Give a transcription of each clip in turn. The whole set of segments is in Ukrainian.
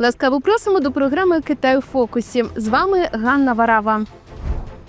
Ласкаво просимо до програми Китай у фокусі. З вами Ганна Варава.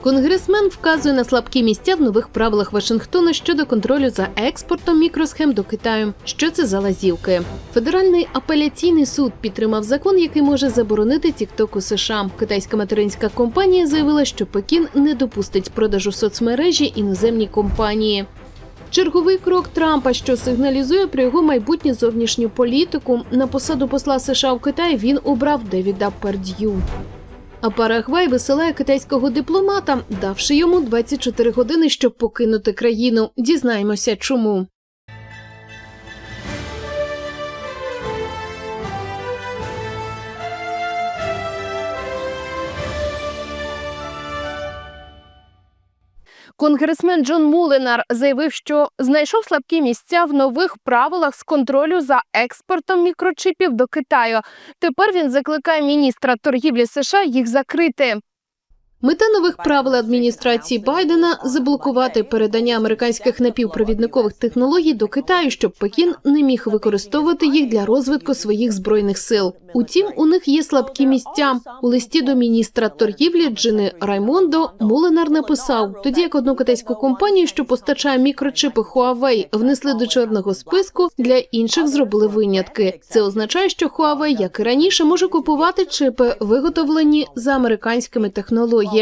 Конгресмен вказує на слабкі місця в нових правилах Вашингтона щодо контролю за експортом мікросхем до Китаю. Що це за лазівки? Федеральний апеляційний суд підтримав закон, який може заборонити TikTok у США. Китайська материнська компанія заявила, що Пекін не допустить продажу соцмережі іноземній компанії. Черговий крок Трампа, що сигналізує про його майбутню зовнішню політику. На посаду посла США в Китаї він обрав Девіда Перд'ю. А Парагвай висилає китайського дипломата, давши йому 24 години, щоб покинути країну. Дізнаємося, чому. Конгресмен Джон Мулинар заявив, що знайшов слабкі місця в нових правилах з контролю за експортом мікрочипів до Китаю. Тепер він закликає міністра торгівлі США їх закрити. Мета нових правил адміністрації Байдена заблокувати передання американських напівпровідникових технологій до Китаю, щоб Пекін не міг використовувати їх для розвитку своїх збройних сил. Утім, у них є слабкі місця. У листі до міністра торгівлі Джини Раймондо Мулинар написав: тоді як одну китайську компанію, що постачає мікрочипи Huawei, внесли до чорного списку, для інших зробили винятки. Це означає, що Huawei, як і раніше, може купувати чипи, виготовлені за американськими технологіями.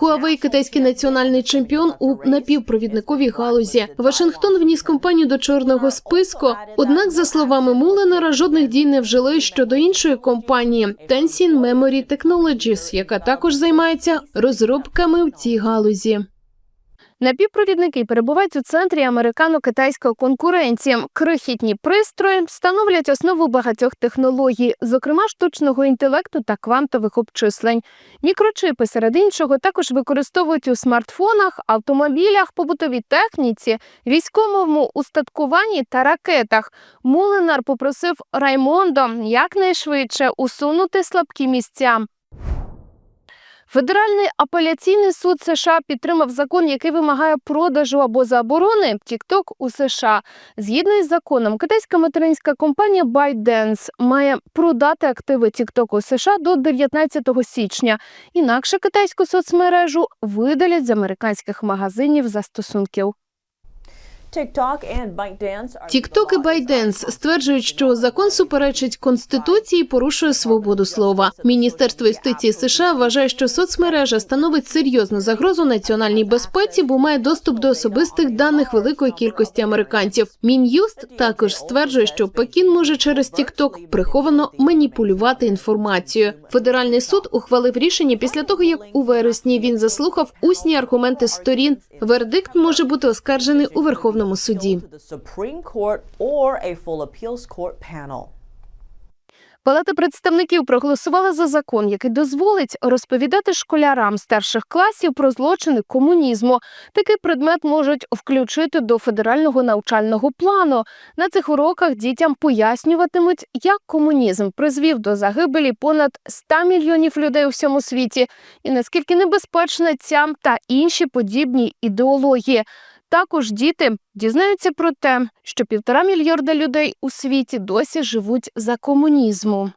Huawei – китайський національний чемпіон у напівпровідниковій галузі. Вашингтон вніс компанію до чорного списку. Однак, за словами Муленера, жодних дій не вжили щодо іншої компанії Tencent Memory Technologies, яка також займається розробками в цій галузі. Напівпровідники перебувають у центрі американо-китайської конкуренції. Крихітні пристрої становлять основу багатьох технологій, зокрема штучного інтелекту та квантових обчислень. Мікрочипи серед іншого також використовують у смартфонах, автомобілях, побутовій техніці, військовому устаткуванні та ракетах. Мулинар попросив Раймондо якнайшвидше усунути слабкі місця. Федеральний апеляційний суд США підтримав закон, який вимагає продажу або заборони TikTok у США. Згідно із законом, китайська материнська компанія ByteDance має продати активи TikTok у США до 19 січня. Інакше китайську соцмережу видалять з американських магазинів застосунків. TikTok і ByteDance стверджують, що закон суперечить конституції, і порушує свободу слова. Міністерство юстиції США вважає, що соцмережа становить серйозну загрозу національній безпеці, бо має доступ до особистих даних великої кількості американців. Мін'юст також стверджує, що Пекін може через TikTok приховано маніпулювати інформацією. Федеральний суд ухвалив рішення після того, як у вересні він заслухав усні аргументи сторін. Вердикт може бути оскаржений у Верховному суді. Палата представників проголосувала за закон, який дозволить розповідати школярам старших класів про злочини комунізму. Такий предмет можуть включити до федерального навчального плану. На цих уроках дітям пояснюватимуть, як комунізм призвів до загибелі понад 100 мільйонів людей у всьому світі, і наскільки небезпечна ця та інші подібні ідеології. Також діти дізнаються про те, що півтора мільярда людей у світі досі живуть за комунізму.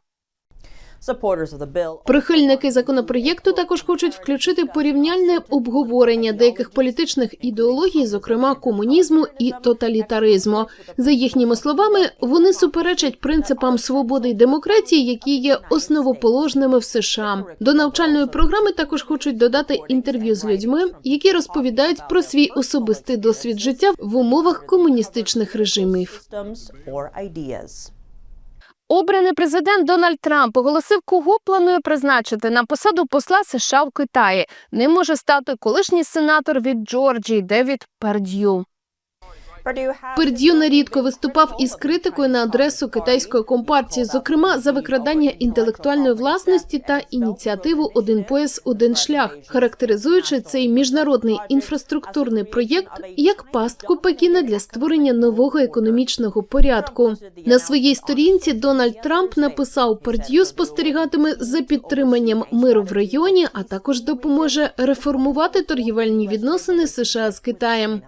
Прихильники законопроєкту також хочуть включити порівняльне обговорення деяких політичних ідеологій, зокрема комунізму і тоталітаризму. За їхніми словами, вони суперечать принципам свободи й демократії, які є основоположними в США. До навчальної програми також хочуть додати інтерв'ю з людьми, які розповідають про свій особистий досвід життя в умовах комуністичних режимів. Обраний президент Дональд Трамп оголосив, кого планує призначити на посаду посла США в Китаї. Ним може стати колишній сенатор від Джорджії Девід Перд'ю. Перд'ю нерідко виступав із критикою на адресу китайської компартії, зокрема за викрадання інтелектуальної власності та ініціативу Один пояс, один шлях, характеризуючи цей міжнародний інфраструктурний проєкт як пастку Пекіна для створення нового економічного порядку. На своїй сторінці Дональд Трамп написав, Перд'ю спостерігатиме за підтриманням миру в районі, а також допоможе реформувати торгівельні відносини США з Китаєм.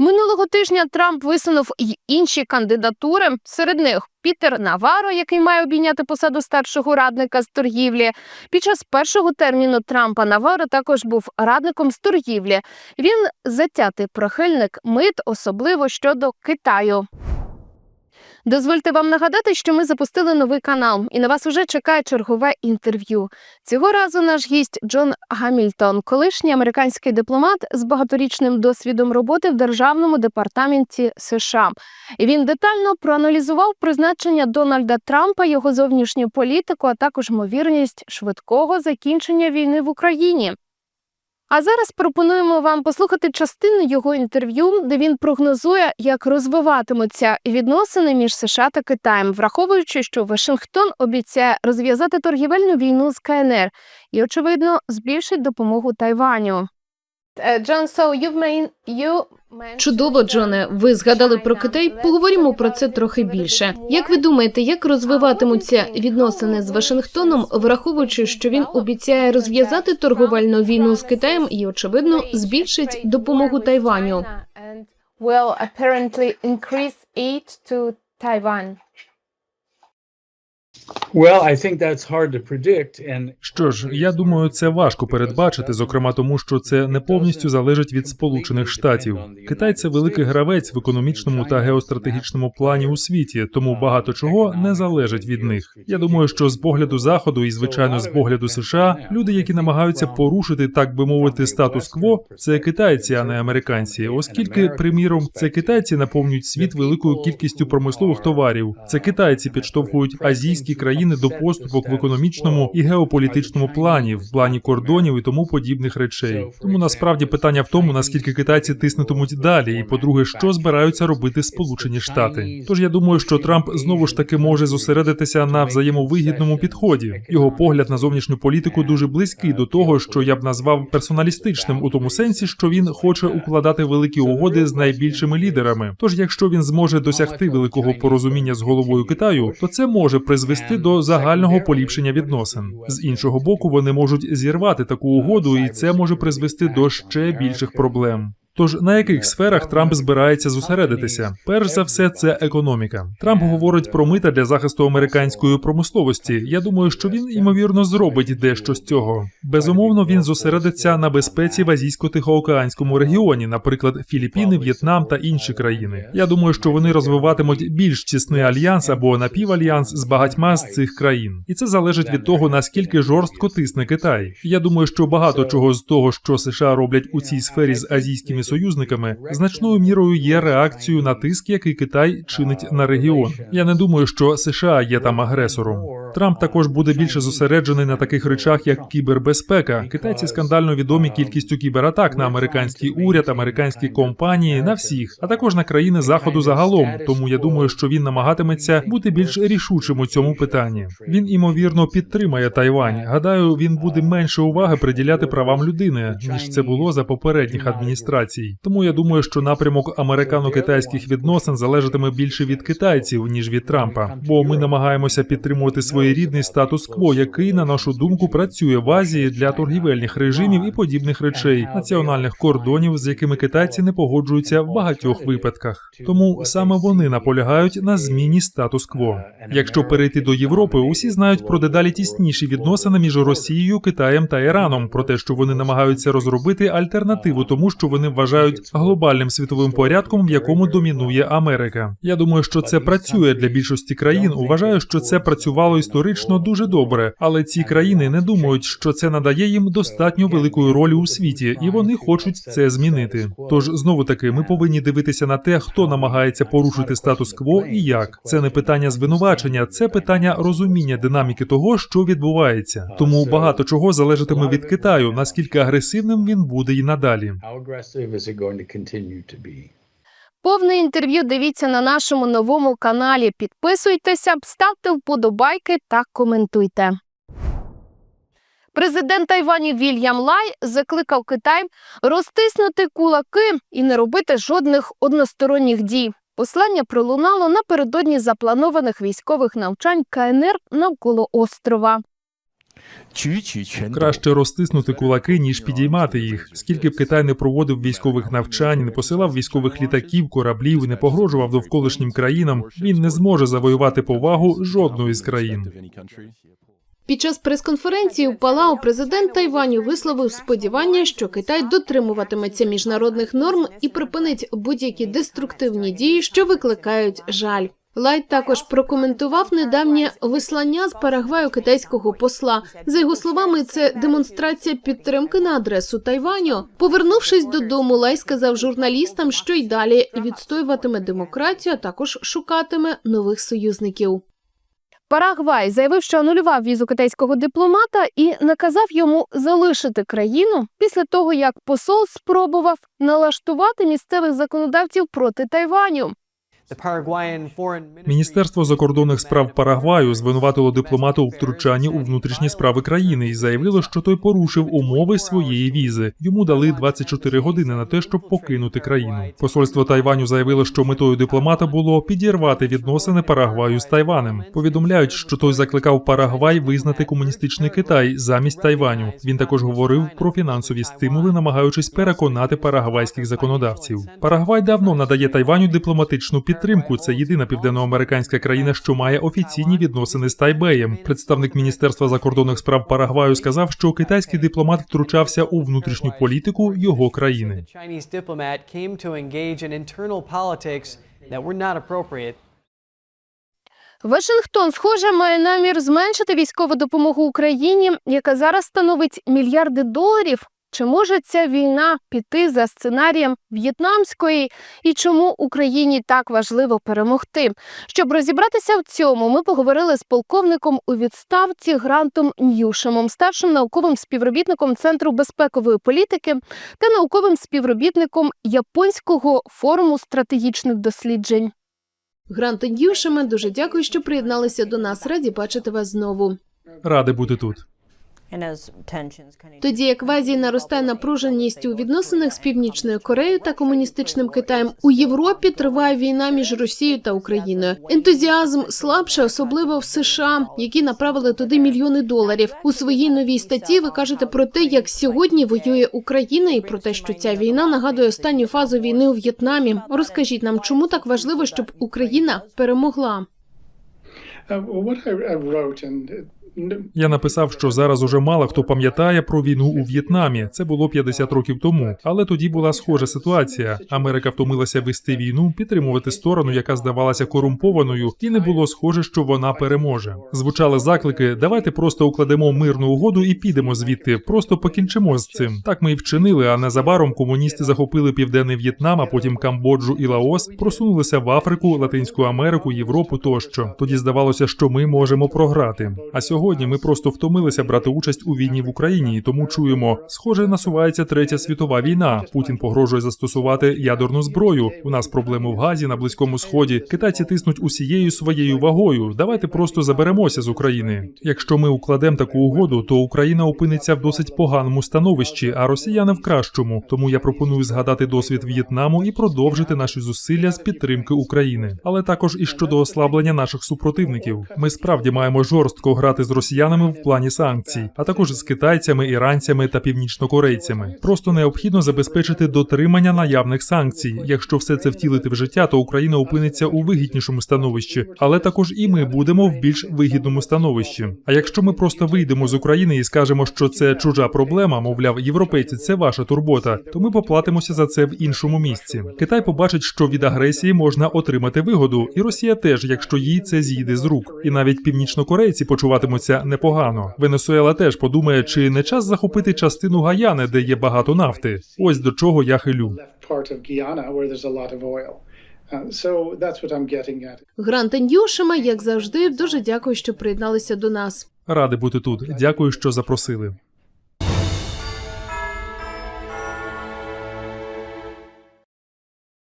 Минулого тижня Трамп висунув й інші кандидатури. Серед них Пітер Наваро, який має обійняти посаду старшого радника з торгівлі. Під час першого терміну Трампа Наваро також був радником з торгівлі. Він затятий прихильник мит, особливо щодо Китаю. Дозвольте вам нагадати, що ми запустили новий канал, і на вас уже чекає чергове інтерв'ю. Цього разу наш гість Джон Гамільтон, колишній американський дипломат з багаторічним досвідом роботи в державному департаменті США. І він детально проаналізував призначення Дональда Трампа, його зовнішню політику, а також ймовірність швидкого закінчення війни в Україні. А зараз пропонуємо вам послухати частину його інтерв'ю, де він прогнозує, як розвиватимуться відносини між США та Китаєм, враховуючи, що Вашингтон обіцяє розв'язати торгівельну війну з КНР і, очевидно, збільшить допомогу Тайваню. Джон, so you've Чудово, Джоне. Ви згадали про Китай. Поговоримо про це трохи більше. Як ви думаєте, як розвиватимуться відносини з Вашингтоном, враховуючи, що він обіцяє розв'язати торговельну війну з Китаєм і, очевидно, збільшить допомогу Тайваню? will. Що ж, я думаю, це важко передбачити, зокрема тому, що це не повністю залежить від Сполучених Штатів. Китай це великий гравець в економічному та геостратегічному плані у світі, тому багато чого не залежить від них. Я думаю, що з погляду заходу і звичайно з погляду США, люди, які намагаються порушити, так би мовити, статус-кво, це китайці, а не американці, оскільки, приміром, це китайці наповнюють світ великою кількістю промислових товарів. Це китайці підштовхують азійські країни до поступок в економічному і геополітичному плані, в плані кордонів і тому подібних речей. Тому насправді питання в тому, наскільки китайці тиснутимуть далі, і по-друге, що збираються робити Сполучені Штати. Тож я думаю, що Трамп знову ж таки може зосередитися на взаємовигідному підході. Його погляд на зовнішню політику дуже близький до того, що я б назвав персоналістичним у тому сенсі, що він хоче укладати великі угоди з найбільшими лідерами. Тож, якщо він зможе досягти великого порозуміння з головою Китаю, то це може призвести до загального поліпшення відносин. З іншого боку, вони можуть зірвати таку угоду, і це може призвести до ще більших проблем. Тож на яких сферах Трамп збирається зосередитися? Перш за все, це економіка. Трамп говорить про мита для захисту американської промисловості. Я думаю, що він ймовірно зробить дещо з цього. Безумовно, він зосередиться на безпеці в азійсько-тихоокеанському регіоні, наприклад, Філіппіни, В'єтнам та інші країни. Я думаю, що вони розвиватимуть більш тісний альянс або напівальянс з багатьма з цих країн, і це залежить від того наскільки жорстко тисне Китай. Я думаю, що багато чого з того, що США роблять у цій сфері з азійськими союзниками, значною мірою є реакцією на тиск, який Китай чинить на регіон. Я не думаю, що США є там агресором. Трамп також буде більше зосереджений на таких речах, як кібербезпека. Китайці скандально відомі кількістю кібератак на американський уряд, американські компанії, на всіх, а також на країни заходу загалом. Тому я думаю, що він намагатиметься бути більш рішучим у цьому питанні. Він імовірно підтримає Тайвань. Гадаю, він буде менше уваги приділяти правам людини ніж це було за попередніх адміністрацій. Тому я думаю, що напрямок американо-китайських відносин залежатиме більше від китайців ніж від Трампа, бо ми намагаємося підтримувати своєрідний статус-кво, який, на нашу думку, працює в Азії для торгівельних режимів і подібних речей, національних кордонів, з якими китайці не погоджуються в багатьох випадках. Тому саме вони наполягають на зміні статус-кво. Якщо перейти до Європи, усі знають про дедалі тісніші відносини між Росією, Китаєм та Іраном, про те, що вони намагаються розробити альтернативу тому, що вони вважають глобальним світовим порядком, в якому домінує Америка. Я думаю, що це працює для більшості країн. Вважаю, що це працювало історично дуже добре, але ці країни не думають, що це надає їм достатньо великої ролі у світі, і вони хочуть це змінити. Тож знову таки, ми повинні дивитися на те, хто намагається порушити статус-кво і як. Це не питання звинувачення, це питання розуміння динаміки того, що відбувається. Тому багато чого залежатиме від Китаю, наскільки агресивним він буде і надалі. To be? Повне інтерв'ю дивіться на нашому новому каналі. Підписуйтеся, ставте вподобайки та коментуйте. Президент Тайваню Вільям Лай закликав Китай розтиснути кулаки і не робити жодних односторонніх дій. Послання пролунало напередодні запланованих військових навчань КНР навколо острова. Краще розтиснути кулаки, ніж підіймати їх. Скільки б Китай не проводив військових навчань, не посилав військових літаків, кораблів не погрожував довколишнім країнам, він не зможе завоювати повагу жодної з країн. Під час прес-конференції у Палау президент Тайваню висловив сподівання, що Китай дотримуватиметься міжнародних норм і припинить будь-які деструктивні дії, що викликають жаль. Лайт також прокоментував недавнє вислання з Парагваю китайського посла. За його словами, це демонстрація підтримки на адресу Тайваню. Повернувшись додому, Лай сказав журналістам, що й далі відстоюватиме демократію, а також шукатиме нових союзників. Парагвай заявив, що анулював візу китайського дипломата і наказав йому залишити країну після того, як посол спробував налаштувати місцевих законодавців проти Тайваню. Міністерство закордонних справ Парагваю звинуватило дипломата у втручанні у внутрішні справи країни і заявило, що той порушив умови своєї візи. Йому дали 24 години на те, щоб покинути країну. Посольство Тайваню заявило, що метою дипломата було підірвати відносини Парагваю з Тайванем. Повідомляють, що той закликав Парагвай визнати комуністичний Китай замість Тайваню. Він також говорив про фінансові стимули, намагаючись переконати парагвайських законодавців. Парагвай давно надає Тайваню дипломатичну підтримку. Це єдина південноамериканська країна, що має офіційні відносини з Тайбеєм. Представник міністерства закордонних справ Парагваю сказав, що китайський дипломат втручався у внутрішню політику його країни. Вашингтон, схоже, має намір зменшити військову допомогу Україні, яка зараз становить мільярди доларів. Чи може ця війна піти за сценарієм в'єтнамської, і чому Україні так важливо перемогти? Щоб розібратися в цьому, ми поговорили з полковником у відставці Грантом Ньюшемом, старшим науковим співробітником Центру безпекової політики та науковим співробітником Японського форуму стратегічних досліджень. Грант Індюшеме, дуже дякую, що приєдналися до нас. Раді бачити вас знову. Радий бути тут. Тоді як в Азії наростає напруженість у відносинах з північною Кореєю та комуністичним Китаєм, у Європі триває війна між Росією та Україною. Ентузіазм слабше, особливо в США, які направили туди мільйони доларів. У своїй новій статті ви кажете про те, як сьогодні воює Україна, і про те, що ця війна нагадує останню фазу війни у В'єтнамі. Розкажіть нам, чому так важливо, щоб Україна перемогла? Я написав, що зараз уже мало хто пам'ятає про війну у В'єтнамі. Це було 50 років тому. Але тоді була схожа ситуація. Америка втомилася вести війну, підтримувати сторону, яка здавалася корумпованою, і не було схоже, що вона переможе. Звучали заклики: давайте просто укладемо мирну угоду і підемо звідти. Просто покінчимо з цим. Так ми і вчинили. А незабаром комуністи захопили південний В'єтнам, а потім Камбоджу і Лаос, просунулися в Африку, Латинську Америку, Європу тощо. Тоді здавалося, що ми можемо програти. А сьогодні ми просто втомилися брати участь у війні в Україні, і тому чуємо, схоже, насувається третя світова війна. Путін погрожує застосувати ядерну зброю. У нас проблеми в газі на близькому сході. Китайці тиснуть усією своєю вагою. Давайте просто заберемося з України. Якщо ми укладемо таку угоду, то Україна опиниться в досить поганому становищі, а росіяни в кращому. Тому я пропоную згадати досвід В'єтнаму і продовжити наші зусилля з підтримки України, але також і щодо ослаблення наших супротивників. Ми справді маємо жорстко грати з росіянами в плані санкцій, а також з китайцями, іранцями та північнокорейцями. Просто необхідно забезпечити дотримання наявних санкцій. Якщо все це втілити в життя, то Україна опиниться у вигіднішому становищі, але також і ми будемо в більш вигідному становищі. А якщо ми просто вийдемо з України і скажемо, що це чужа проблема, мовляв, європейці, це ваша турбота, то ми поплатимося за це в іншому місці. Китай побачить, що від агресії можна отримати вигоду, і Росія теж, якщо їй це з'їде з рук. І навіть північнокорейці почуватимуться непогано. Венесуела теж подумає, чи не час захопити частину Гаяни, де є багато нафти. Ось до чого я хилю. Uh. Грант Індюшеме, як завжди, дуже дякую, що приєдналися до нас. Ради бути тут. Дякую, що запросили.